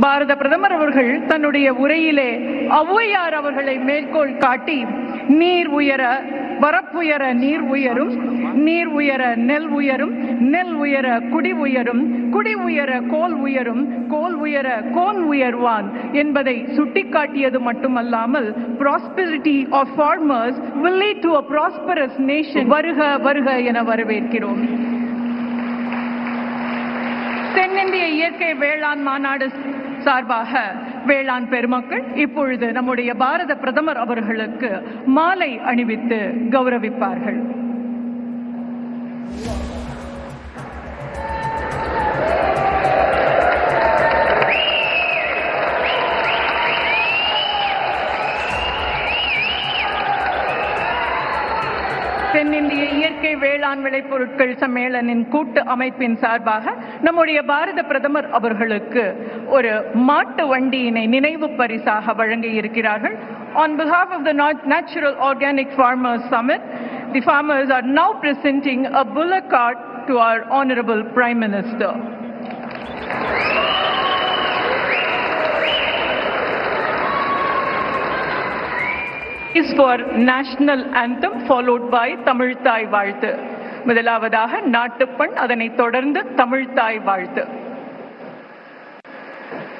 பாரத பிரதமர் அவர்கள் தன்னுடைய உரையிலே ஔவையார் அவர்களை மேற்கோள் காட்டி நீர் உயர வரப்புயர நீர் உயரும் நீர் உயர நெல் உயரும் நெல் உயர குடி உயரும் குடி உயர கோல் உயரும் கோல் உயர கோன் உயர்வான் என்பதை சுட்டிக்காட்டியது மட்டுமல்லாமல் prosperity of farmers will lead to a prosperous nation வருக வருக என வரவேற்கிறோம். தென்னிந்திய இயற்கை வேளாண் மாநாடு சார்பாக வேளாண் பெருமக்கள் இப்பொழுது நம்முடைய பாரத பிரதமர் அவர்களுக்கு மாலை அணிவித்து கௌரவிப்பார்கள். தென்னிந்திய வேளாண் விளைபொருட்கள் சம்மேளனின் கூட்டு அமைப்பின் சார்பாக நம்முடைய பாரத பிரதமர் அவர்களுக்கு ஒரு மாட்டு வண்டியினை நினைவு பரிசாக வழங்க இருக்கிறார்கள் On behalf of the Nat- Natural Organic Farmers Summit, the farmers are now presenting a bullock cart to our Honorable Prime Minister. is for national anthem followed by Tamil தாய் வாழ்த்து முதலாவதாக நாட்டுப்பண் அதனைத் தொடர்ந்து தமிழ் தாய் வாழ்த்து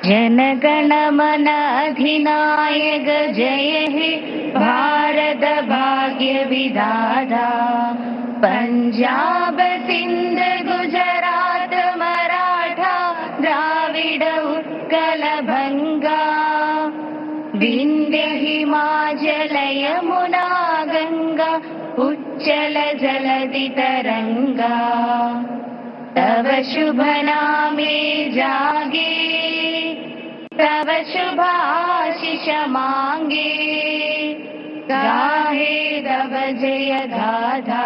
जनगणमन अधिनायक जय हे भारत भाग्य विदाता पञ्जाब सिन्ध गुजरात मराठा द्राविड उत्कल भङ्गा हि मा जलयमुना गङ्गा उच्चल जलदितरङ्गा। तव शुभनामे जागे तव शुभाशिष माङ्गे गाहे हेरव जय गाधा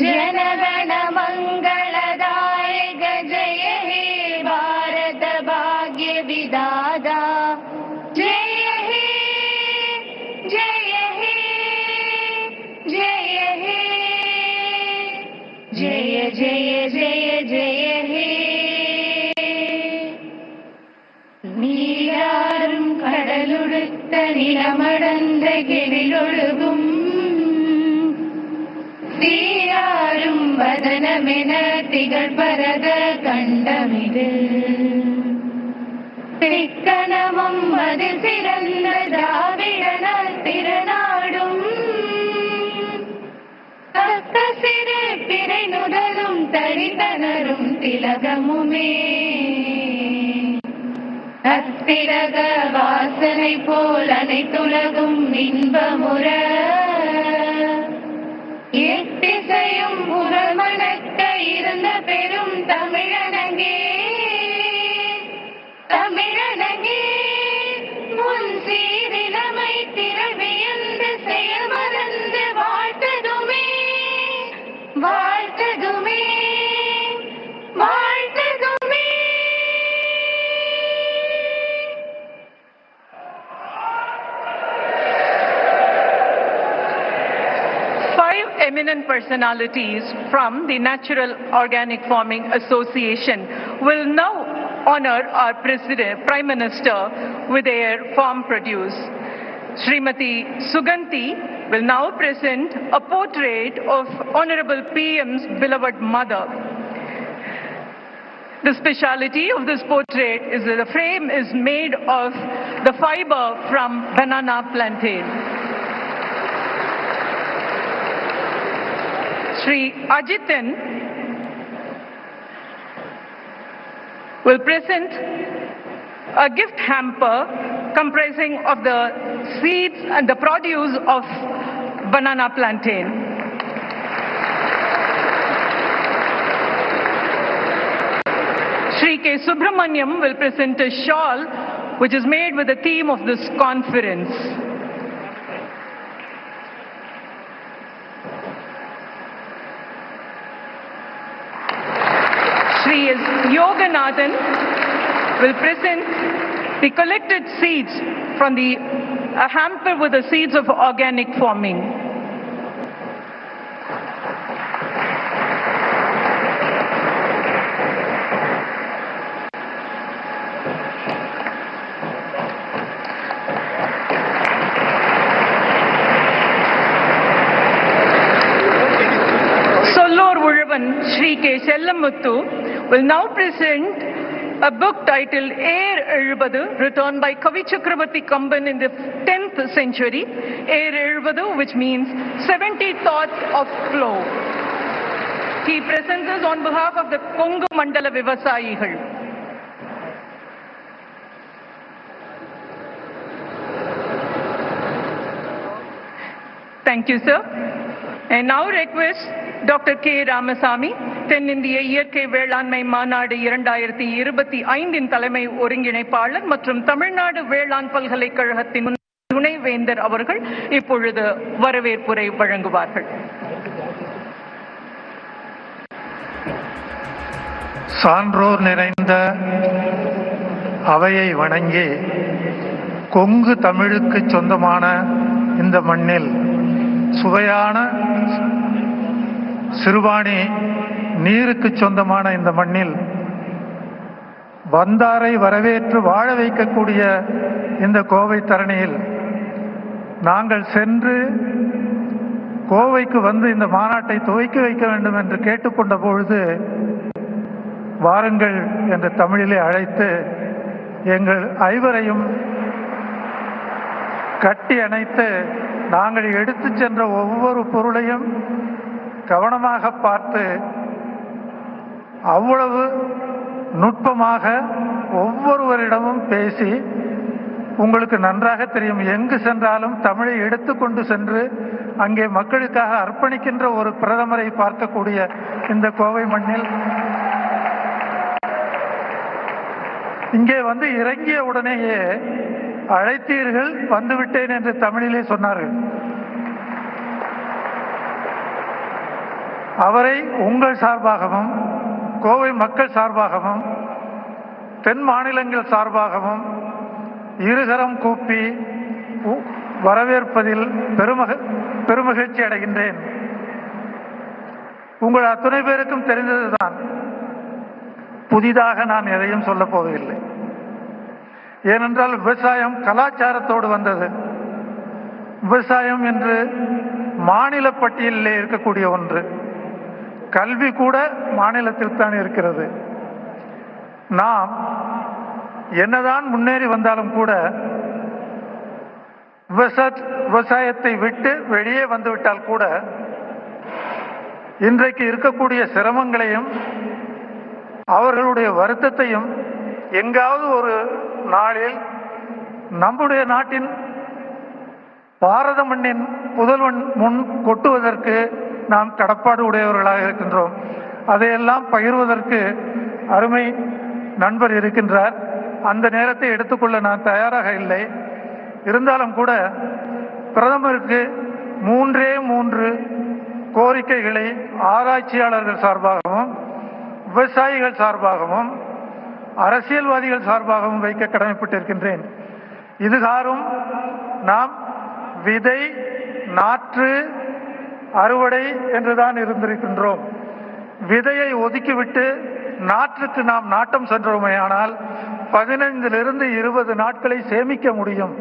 जनवन मङ्गल நீராறும் கடலுடுத்த நிலமடந்த கெழிலொழுகும் சீராறும் வதனமென திகழ் பரத கண்டமிது. திக்கணமும் அது சிறந்த திராவிடன திறனாடும் தக்க சிறு பிறை நுதலும் தரிதனரும் திலகமுமே. அத்திலக வாசனை போல் அனைத்துலகும் இன்பமுற. எட்டிசையும் புறமணக்க eminent personalities from the Natural Organic Farming Association will now honor our President, Prime Minister with their farm produce. Srimati Suganti will now present a portrait of Honorable PM's beloved mother. The speciality of this portrait is that the frame is made of the fiber from banana plantain. Sri Ajitan will present a gift hamper comprising of the seeds and the produce of banana plantain. Sri K. Subramaniam will present a shawl which is made with the theme of this conference. Yoganathan will present the collected seeds from the a hamper with the seeds of organic farming. Sri K. Sellamuttu will now present a book titled Air Ezhubadu, written by Kavi Chakravarti Kamban in the 10th century. Air Ezhubadu, which means 70 thoughts of flow. He presents this on behalf of the Kongu Mandala Vivasayigal. Thank you, sir. And now request Dr. K. Ramasamy, தென்னிந்திய இயற்கை வேளாண்மை மாநாடு இரண்டாயிரத்தி இருபத்தி ஐந்தின் தலைமை ஒருங்கிணைப்பாளர் மற்றும் தமிழ்நாடு வேளாண் பல்கலைக்கழகத்தின் துணைவேந்தர் அவர்கள் இப்பொழுது வரவேற்புரை வழங்குவார்கள். சான்றோர் நிறைந்த அவையை வணங்கி கொங்கு தமிழுக்கு சொந்தமான இந்த மண்ணில் சுவையான சிறுபாணி நீருக்கு சொந்தமான இந்த மண்ணில் வந்தாரை வரவேற்று வாழ வைக்கக்கூடிய இந்த கோவை தரணியில் நாங்கள் சென்று கோவைக்கு வந்து இந்த மாநாட்டை துவக்கி வைக்க வேண்டும் என்று கேட்டுக்கொண்ட பொழுது வாருங்கள் என்று தமிழிலே அழைத்து எங்கள் ஐவரையும் கட்டி அணைத்து நாங்கள் எடுத்துச் சென்ற ஒவ்வொரு பொருளையும் கவனமாக பார்த்து அவ்வளவு நுட்பமாக ஒவ்வொருவரிடமும் பேசி உங்களுக்கு நன்றாக தெரியும் எங்கு சென்றாலும் தமிழை எடுத்துக்கொண்டு சென்று அங்கே மக்களுக்காக அர்ப்பணிக்கின்ற ஒரு பிரதமரை பார்க்கக்கூடிய இந்த கோவை மண்ணில். இங்கே வந்து இறங்கிய உடனேயே அழைத்தீர்கள் வந்துவிட்டேன் என்று தமிழிலே சொன்னார்கள். அவரை உங்கள் சார்பாகவும் கோவை மக்கள் சார்பாகவும் தென் மாநிலங்கள் சார்பாகவும் இருகரம் கூப்பி உ- வரவேற்பதில் பெருமக பெருமகிழ்ச்சி அடைகின்றேன். உங்கள் அத்துணை பேருக்கும் தெரிந்ததுதான். புதிதாக நான் எதையும் சொல்லப் போவதில்லை. ஏனென்றால் விவசாயம் கலாச்சாரத்தோடு வந்தது. விவசாயம் என்று மாநில பட்டியலிலே இருக்கக்கூடிய ஒன்று. கல்வி கூட மாநிலத்தில் தான் இருக்கிறது. நாம் என்னதான் முன்னேறி வந்தாலும் கூட விவசாய விவசாயத்தை விட்டு வெளியே வந்துவிட்டால் கூட இன்றைக்கு இருக்கக்கூடிய சிரமங்களையும் அவர்களுடைய வருத்தத்தையும் எங்காவது ஒரு நாளில் நம்முடைய நாட்டின் பாரத மண்ணின் புதல்வன் முன் கொட்டுவதற்கு நாம் கடப்பாடு உடையவர்களாக இருக்கின்றோம். அதையெல்லாம் பகிர்வதற்கு அருமை நண்பர் இருக்கின்றார். அந்த நேரத்தை எடுத்துக்கொள்ள நான் தயாராக இல்லை. இருந்தாலும் கூட பிரதமருக்கு மூன்றே மூன்று கோரிக்கைகளை ஆராய்ச்சியாளர்கள் சார்பாகவும் விவசாயிகள் சார்பாகவும் அரசியல்வாதிகள் சார்பாகவும் வைக்க கடமைப்பட்டிருக்கின்றேன். இதுகாரும் நாம் விதை நாற்று அறுவடை என்றுதான் இருந்திருக்கின்றோம். விதையை ஒதுக்கிவிட்டு நாற்றுக்கு நாம் நாட்டம் சென்றோமேயானால் பதினைந்திலிருந்து இருபது நாட்களை சேமிக்க முடியும்.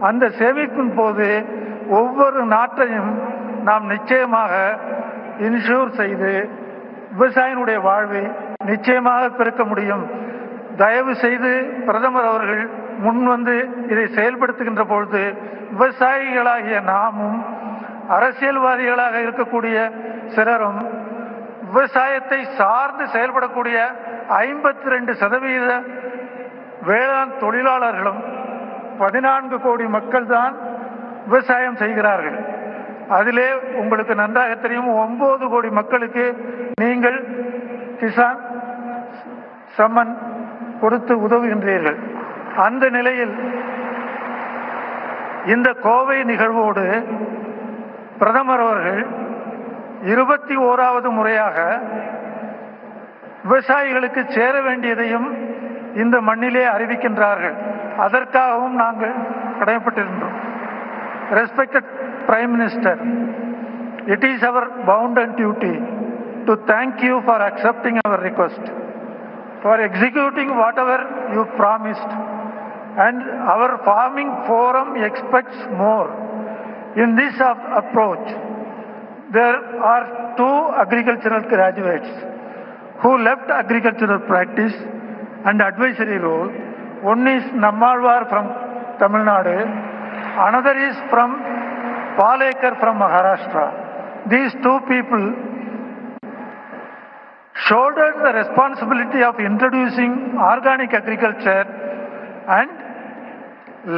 அந்த சேமிக்கும் போது ஒவ்வொரு நாட்டையும் நாம் நிச்சயமாக இன்சூர் செய்து விவசாயினுடைய வாழ்வை நிச்சயமாக பெருக்க முடியும். தயவு செய்து பிரதமர் அவர்கள் முன் வந்து இதை செயல்படுத்துகின்ற பொழுது விவசாயிகளாகிய நாமும் அரசியல்வாதிகளாக இருக்கக்கூடிய சிலரும் விவசாயத்தை சார்ந்து செயல்படக்கூடிய ஐம்பத்தி ரெண்டு சதவீத வேளாண் தொழிலாளர்களும் பதினான்கு கோடி மக்கள் தான் விவசாயம் செய்கிறார்கள். அதிலே உங்களுக்கு நன்றாக தெரியும் ஒன்பது கோடி மக்களுக்கு நீங்கள் கிசான் சம்மன் கொடுத்து உதவுகின்றீர்கள். அந்த நிலையில் இந்த கோவை நிகழ்வோடு பிரதமர் அவர்கள் இருபத்தி ஓராவது முறையாக விவசாயிகளுக்கு சேர வேண்டியதையும் இந்த மண்ணிலே அறிவிக்கின்றார்கள். அதற்காகவும் நாங்கள் கடமைப்பட்டிருந்தோம். Respected prime minister it is our bound and duty to thank you for accepting our request for executing whatever you promised and our farming forum expects more In this ap- approach, there are two agricultural graduates who left agricultural practice and advisory role. One is Nammalwar from Tamil Nadu, another is from Palekar from Maharashtra. These two people shouldered the responsibility of introducing organic agriculture and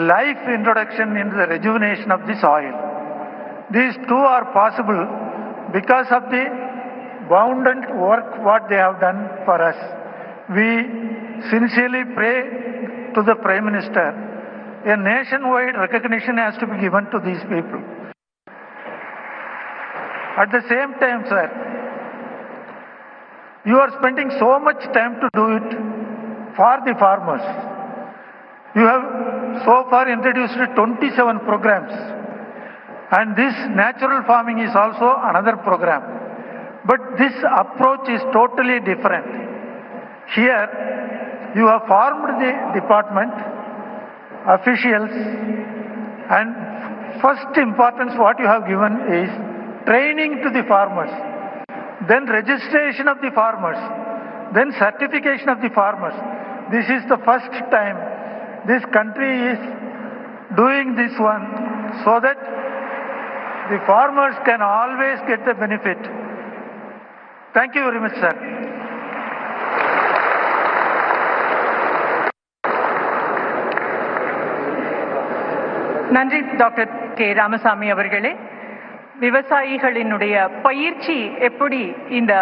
life introduction into the rejuvenation of the soil. These two are possible because of the boundant work what they have done for us. We sincerely pray to the Prime Minister, a nationwide recognition has to be given to these people. At the same time, sir, you are spending so much time to do it for the farmers. You have so far introduced 27 programs and this natural farming is also another program. But this approach is totally different. Here, you have formed the department, officials, and first importance what you have given is training to the farmers, then registration of the farmers, then certification of the farmers. This is the first time this country is doing this one so that the farmers can always get the benefit. Thank you very much, sir. நன்றி doctor K Ramasamy அவர்களே விவசாயிகளினுடைய பயிற்சி எப்படி இந்த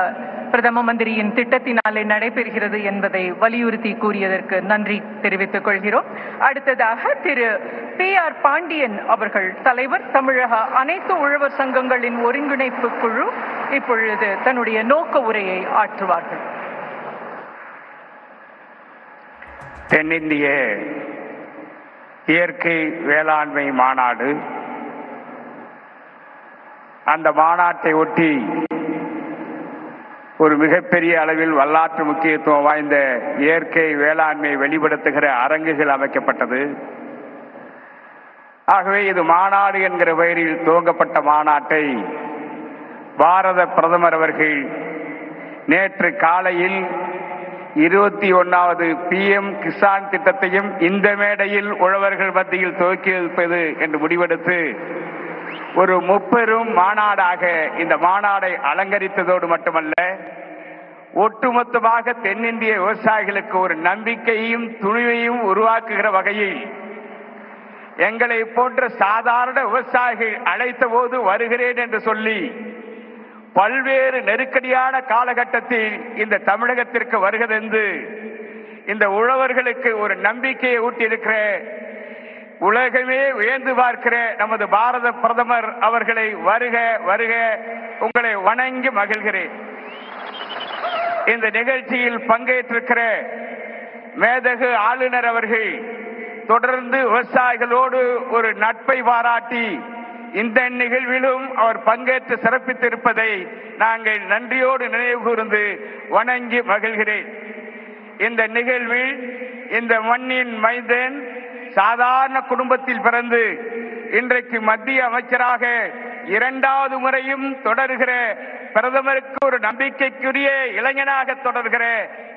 பிரதம மந்திரியின் திட்டத்தினாலே நடைபெறுகிறது என்பதை வலியுறுத்தி கூறியதற்கு நன்றி தெரிவித்துக் கொள்கிறோம். அடுத்ததாக திரு பி ஆர் பாண்டியன் அவர்கள் தலைவர் தமிழக அனைத்து உழவர் சங்கங்களின் ஒருங்கிணைப்பு குழு இப்பொழுது தன்னுடைய நோக்க உரையை ஆற்றுவார்கள். தென்னிந்திய இயற்கை வேளாண்மை மாநாடு. அந்த மாநாட்டை ஒட்டி ஒரு மிகப்பெரிய அளவில் வரலாற்று முக்கியத்துவம் வாய்ந்த இயற்கை வேளாண்மை வெளிப்படுத்துகிற அரங்குகள் அமைக்கப்பட்டது. ஆகவே இது மாநாடு என்கிற பெயரில் துவங்கப்பட்ட மாநாட்டை பாரத பிரதமர் அவர்கள் நேற்று காலையில் இருபத்தி ஒன்னாவது பிஎம் கிசான் திட்டத்தையும் இந்த மேடையில் உழவர்கள் மத்தியில் துவக்கி வைப்பது என்று முடிவெடுத்து ஒரு முப்பெரும் மாநாடாக இந்த மாநாடை அலங்கரித்ததோடு மட்டுமல்ல ஒட்டுமொத்தமாக தென்னிந்திய விவசாயிகளுக்கு ஒரு நம்பிக்கையும் துணிவையும் உருவாக்குகிற வகையில் எங்களை போன்ற சாதாரண விவசாயிகள் அழைத்த போது வருகிறேன் என்று சொல்லி பல்வேறு நெருக்கடியான காலகட்டத்தில் இந்த தமிழகத்திற்கு வருகிறது இந்த உழவர்களுக்கு ஒரு நம்பிக்கையை ஊட்டியிருக்கிற உலகமே வியந்து பார்க்கிற நமது பாரத பிரதமர் அவர்களை வருக வருக. உங்களை வணங்கி மகிழ்கிறேன். இந்த நிகழ்ச்சியில் பங்கேற்றிருக்கிற மேதகு ஆளுநர் அவர்கள் தொடர்ந்து விவசாயிகளோடு ஒரு நட்பை பாராட்டி இந்த நிகழ்விலும் அவர் பங்கேற்று சிறப்பித்திருப்பதை நாங்கள் நன்றியோடு நினைவு கூர்ந்து வணங்கி மகிழ்கிறேன். இந்த நிகழ்வில் இந்த மண்ணின் மைந்தன் சாதாரண குடும்பத்தில் பிறந்து இன்றைக்கு மத்திய அமைச்சராக இரண்டாவது முறையும் தொடர்கிற பிரதமருக்கு ஒரு நம்பிக்கைக்குரிய இளைஞனாக தொடர்கிற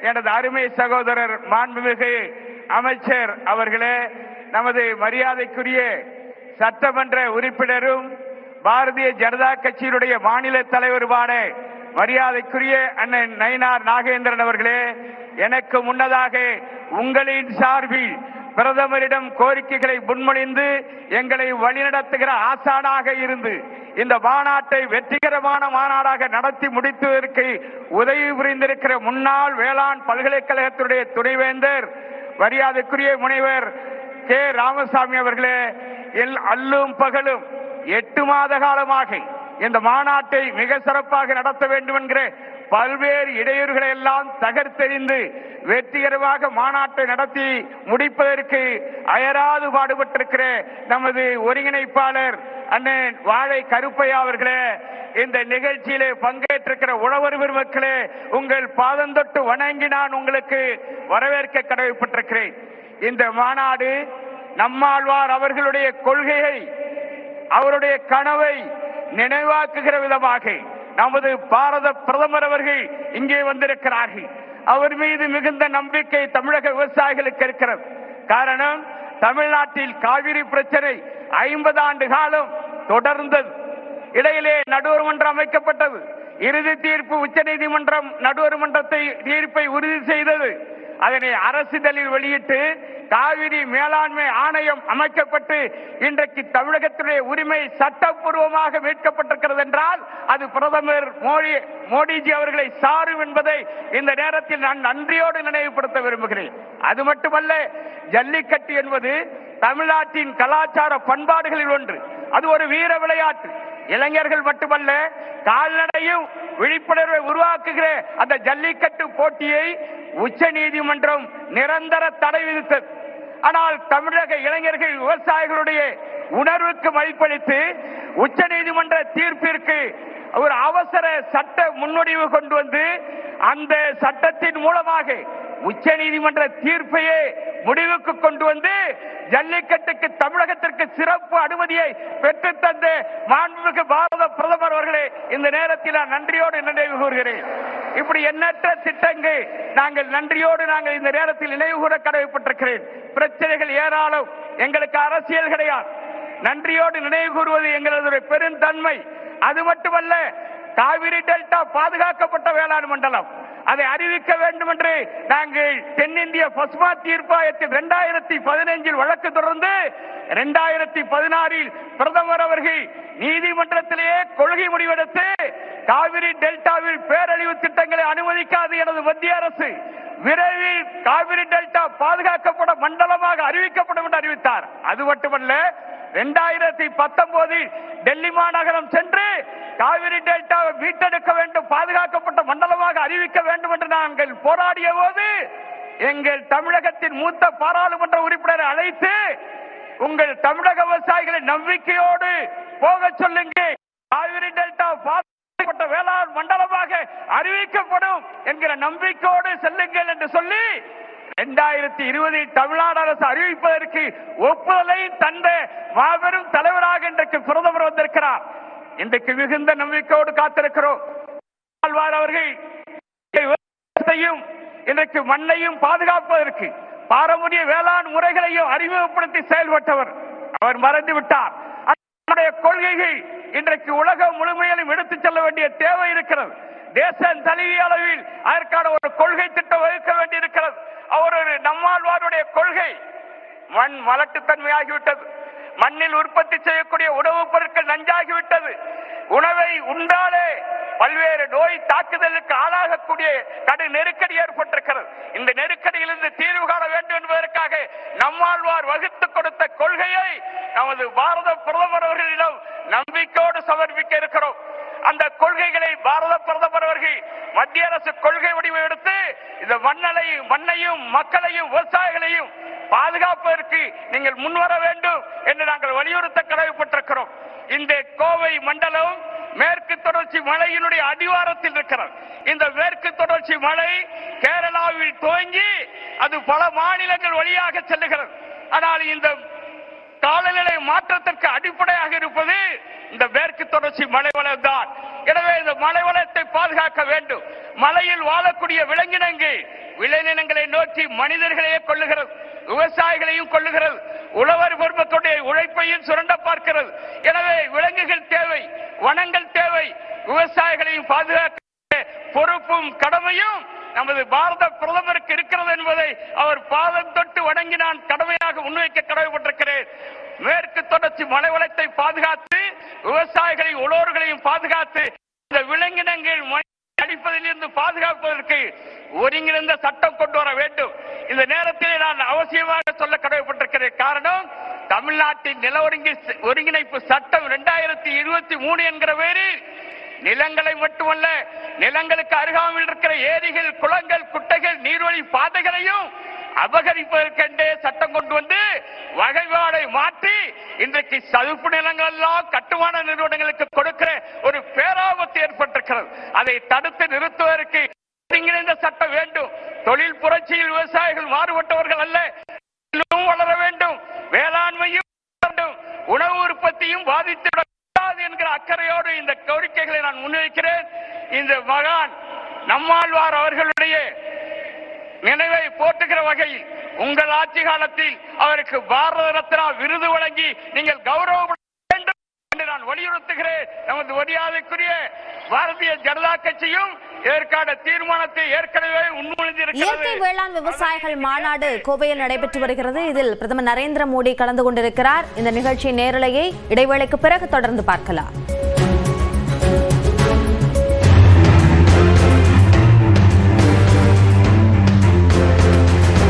எனது அருமை சகோதரர் மாண்புமிகு அமைச்சர் அவர்களே நமது மரியாதைக்குரிய சட்டமன்ற உறுப்பினரும் பாரதிய ஜனதா கட்சியினுடைய மாநில தலைவருமான மரியாதைக்குரிய அண்ணன் நயினார் நாகேந்திரன் அவர்களே எனக்கு முன்னதாக உங்களின் சார்பில் பிரதமரிடம் கோரிக்கைகளை முன்மொழிந்து எங்களை வழிநடத்துகிற ஆசானாக இருந்து இந்த மாநாட்டை வெற்றிகரமான மாநாடாக நடத்தி முடித்ததற்கு உதவி புரிந்திருக்கிற முன்னாள் வேளாண் பல்கலைக்கழகத்துடைய துணைவேந்தர் மரியாதைக்குரிய முனைவர் கே. ராமசாமி அவர்களே எல். அல்லும் பகலும் எட்டு மாத காலமாக இந்த மாநாட்டை மிக சிறப்பாக நடத்த வேண்டும் என்கிற பல்வேறு இடையூறுகளை எல்லாம் தகர்த்தெறிந்து வெற்றிகரமாக மாநாட்டை நடத்தி முடிப்பதற்கு அயராது பாடுபட்டிருக்கிற நமது ஒருங்கிணைப்பாளர் அண்ணன் வாழை கருப்பையா அவர்களே இந்த நிகழ்ச்சியிலே பங்கேற்றிருக்கிற உழவர் பெருமக்களே உங்கள் பாதம் தொட்டு வணங்கி நான் உங்களுக்கு வரவேற்க கடமைப்பட்டிருக்கிறேன். இந்த மாநாடு நம்மாழ்வார் அவர்களுடைய கொள்கையை அவருடைய கனவை நினைவாக்குகிற விதமாக நமது பாரத பிரதமர் அவர்கள் இங்கே வந்திருக்கிறார்கள். அவர் மீது மிகுந்த நம்பிக்கை தமிழக விவசாயிகளுக்கு இருக்கிறது. காரணம் தமிழ்நாட்டில் காவிரி பிரச்சனை ஐம்பது ஆண்டு காலம் தொடர்ந்தது. இடையிலே நடுவர் மன்றம் அமைக்கப்பட்டது. இறுதி தீர்ப்பு உச்சநீதிமன்றம் நடுவர் மன்றத்தை தீர்ப்பை உறுதி செய்தது. அதனை அரசிதழில் வெளியிட்டு காவிரி மேலாண்மை ஆணையம் அமைக்கப்பட்டு இன்றைக்கு தமிழகத்தினுடைய உரிமை சட்டப்பூர்வமாக மீட்கப்பட்டிருக்கிறது என்றால் அது பிரதமர் மோடி மோடிஜி அவர்களை சாரும் என்பதை இந்த நேரத்தில் நான் நன்றியோடு நினைவுபடுத்த விரும்புகிறேன். அது மட்டுமல்ல ஜல்லிக்கட்டு என்பது தமிழ்நாட்டின் கலாச்சார பண்பாடுகளில் ஒன்று. அது ஒரு வீர விளையாட்டு. இளைஞர்கள் மட்டுமல்ல கால்நடையும் விழிப்புணர்வை உருவாக்குகிற அந்த ஜல்லிக்கட்டு போட்டியை உச்ச நீதிமன்றம் நிரந்தர தடை விதித்தது. ஆனால் தமிழக இளைஞர்கள் விவசாயிகளுடைய உணர்வுக்கு மதிப்பளித்து உச்ச நீதிமன்ற தீர்ப்பிற்கு ஒரு அவசர சட்ட முன்வடிவு கொண்டு வந்து அந்த சட்டத்தின் மூலமாக உச்ச நீதிமன்ற தீர்ப்பையே முடிவுக்கு கொண்டு வந்து ஜல்லிக்கட்டுக்கு தமிழகத்திற்கு சிறப்பு அனுமதியை பெற்று தந்த மாண்புமிகு பாரத பிரதமர் அவர்களே இந்த நேரத்தில் நான் நன்றியோடு நினைவு கூறுகிறேன். இப்படி எண்ணற்ற திட்டங்கள் நாங்கள் நன்றியோடு நாங்கள் இந்த நேரத்தில் நினைவு கூற கடமைப்பட்டிருக்கிறேன். பிரச்சனைகள் ஏராளம். எங்களுக்கு அரசியல் கிடையாது. நன்றியோடு நினைவு கூறுவது எங்களது பெருந்தன்மை. அது மட்டுமல்ல காவிரி டெல்டா பாதுகாக்கப்பட்ட வேளாண் மண்டலம். அதை அறிவிக்க வேண்டும் என்று நாங்கள் தென்னிந்திய பசுமா தீர்ப்பாயத்தில் இரண்டாயிரத்தி பதினைஞ்சில் வழக்கு தொடர்ந்து இரண்டாயிரத்தி பதினாறில் பிரதமர் அவர்கள் நீதிமன்றத்திலேயே கொள்கை முடிவெடுத்து காவிரி டெல்டாவில் பேரழிவு திட்டங்களை அனுமதிக்காது எனது மத்திய அரசு விரைவில் காவிரி டெல்டா பாதுகாக்கப்பட மண்டலமாக அறிவிக்கப்படும் என்று அறிவித்தார். அது மட்டுமல்ல இரண்டாயிரத்தி பத்தொன்பதில் டெல்லி மாநகரம் சென்று காவிரி டெல்டாவை மீட்டெடுக்க வேண்டும் பாதுகாக்கப்பட்ட மண்டலமாக அறிவிக்க வேண்டும் என்று நாங்கள் போராடிய போது எங்கள் தமிழகத்தின் மூத்த பாராளுமன்ற உறுப்பினரை அழைத்து உங்கள் தமிழக விவசாயிகளை நம்பிக்கையோடு போக சொல்லுங்க காவிரி டெல்டா வேளாண் மண்டலமாக அறிவிக்கப்படும் என்கிற நம்பிக்கையோடு செல்லுங்கள் என்று சொல்லி இரண்டாயிரத்தி இருபதில் தமிழ்நாடு அரசு அறிவிப்பதற்கு ஒப்புதலை தந்த மாபெரும் தலைவராக இன்றைக்கு பிரதமர் வந்திருக்கிறார். இன்றைக்கு மிகுந்த நம்பிக்கையோடு காத்திருக்கிறோம். அவர்கள் விவசாயத்தையும் இன்றைக்கு மண்ணையும் பாதுகாப்பதற்கு பாரம்பரிய வேளாண் முறைகளையும் அறிமுகப்படுத்தி செயல்பட்டவர். அவர் மறந்து விட்டார் கொள்கைகள் இன்றைக்கு உலகம் முழுமையிலும் எடுத்துச் செல்ல வேண்டிய தேவை இருக்கிறது. தேசம் தழுவிய அளவில் அதற்கான ஒரு கொள்கை திட்டம் வகுக்க வேண்டியிருக்கிறது. அவர் ஒரு நம்மாழ்வாருடைய கொள்கை. மண் மலட்டுத்தன்மையாகிவிட்டது. மண்ணில் உற்பத்தி செய்யக்கூடிய உணவுப் பொருட்கள் நஞ்சாகிவிட்டது. உணவை உண்டாலே பல்வேறு நோய் தாக்குதலுக்கு ஆளாகக்கூடிய கடு நெருக்கடி ஏற்பட்டிருக்கிறது. இந்த நெருக்கடியிலிருந்து தீர்வு காண வேண்டும் என்பதற்காக நம்மாழ்வார் வகுத்து கொடுத்த கொள்கையை நமது பாரத பிரதமர் அவர்களிடம் நம்பிக்கையோடு சமர்ப்பிக்க இருக்கிறோம் அந்த கொள்கைகளை பாரத பிரதமர் அவர்கள் மத்திய அரசு கொள்கை வடிவம் எடுத்து இந்த மண்ணலையும் மண்ணையும் மக்களையும் விவசாயிகளையும் பாதுகாப்பதற்கு நீங்கள் முன்வர வேண்டும் என்று நாங்கள் வலியுறுத்த கடமைப்பட்டிருக்கிறோம். இந்த கோவை மண்டலம் மேற்கு தொடர்ச்சி மலையினுடைய அடிவாரத்தில் இருக்கிறது. இந்த மேற்கு தொடர்ச்சி மலை கேரளாவில் துவங்கி அது பல மாநிலங்கள் வழியாக செல்லுகிறது. ஆனால் இந்த காலநிலை மாற்றத்திற்கு அடிப்படையாக இருப்பது இந்த மேற்கு தொடர்ச்சி மலைவளம் தான். எனவே இந்த மலைவளத்தை பாதுகாக்க வேண்டும். மலையில் வாழக்கூடிய விலங்கினங்கள் விளைநிலங்களை நோக்கி மனிதர்களையே கொள்ளுகிறது விவசாயிகளையும் கொள்ளுகிறது உழவர் குடும்பத்துடைய உழைப்பையும் சுரண்ட பார்க்கிறது. எனவே விலங்குகள் தேவை வனங்கள் தேவை விவசாயிகளையும் பாதுகாக்க பொறுப்பும் கடமையும் நமது பாரத பிரதமருக்கு இருக்கிறது என்பதை அவர் பாதம் தொட்டு வணங்கி நான் கடமையாக முன்வைக்க கடமைப்பட்டிருக்கிறேன். மேற்கு தொடர்ச்சி மலைவளத்தை பாதுகாத்து விவசாயிகளை உழவர்களையும் பாதுகாத்து இந்த விலங்கினங்கள் அடிப்பதிலிருந்து பாதுகாப்பதற்கு ஒருங்கிணைந்த சட்டம் கொண்டு வர வேண்டும். இந்த நேரத்தில் நான் அவசியமாக சொல்ல கடமைப்பட்டிருக்கிற காரணம் தமிழ்நாட்டின் நில ஒருங்கி ஒருங்கிணைப்பு சட்டம் இரண்டாயிரத்தி இருபத்தி மூணு என்கிற பேரில் நிலங்களை மட்டுமல்ல நிலங்களுக்கு அருகாமையில் இருக்கிற ஏரிகள் குளங்கள் குட்டைகள் நீர்வழி பாதைகளையும் அபகரிப்பதற்கென்றே சட்டம் கொண்டு வந்து வகைபாடை மாற்றி இன்றைக்கு சதுப்பு நிலங்கள் எல்லாம் கட்டுமான நிறுவனங்களுக்கு கொடுக்கிற ஒரு பேராபத்து ஏற்பட்டிருக்கிறது. அதை தடுத்து நிறுத்துவதற்கு ஒருங்கிணைந்த சட்டம் வேண்டும். தொழில் புரட்சியில் விவசாயிகள் மாறுபட்டவர்கள் அல்ல. வளர வேண்டும். வேளாண்மையும் வேண்டும். உணவு உற்பத்தியும் பாதித்துவிடக்கூடாது என்கிற அக்கறையோடு இந்த கோரிக்கைகளை நான் முன்வைக்கிறேன். இந்த மகான் நம்மாழ்வார் அவர்களுடைய நினைவை போட்டுகிற வகையில் உங்கள் ஆட்சி காலத்தில் அவருக்கு பாரத ரத்னா விருது வழங்கி நீங்கள் கௌரவப்பட வேண்டும் என்று நான் வலியுறுத்துகிறேன். நமது மரியாதைக்குரிய பாரதிய ஜனதா கட்சியும் ஏற்காடு தீர்மானத்தை ஏற்கனவே இயற்கை வேளாண் விவசாயிகள் மாநாடு கோவையில் நடைபெற்று வருகிறது. இதில் பிரதமர் நரேந்திர மோடி கலந்து கொண்டிருக்கிறார். இந்த நிகழ்ச்சி நேரலையை இடைவேளைக்கு பிறகு தொடர்ந்து பார்க்கலாம்.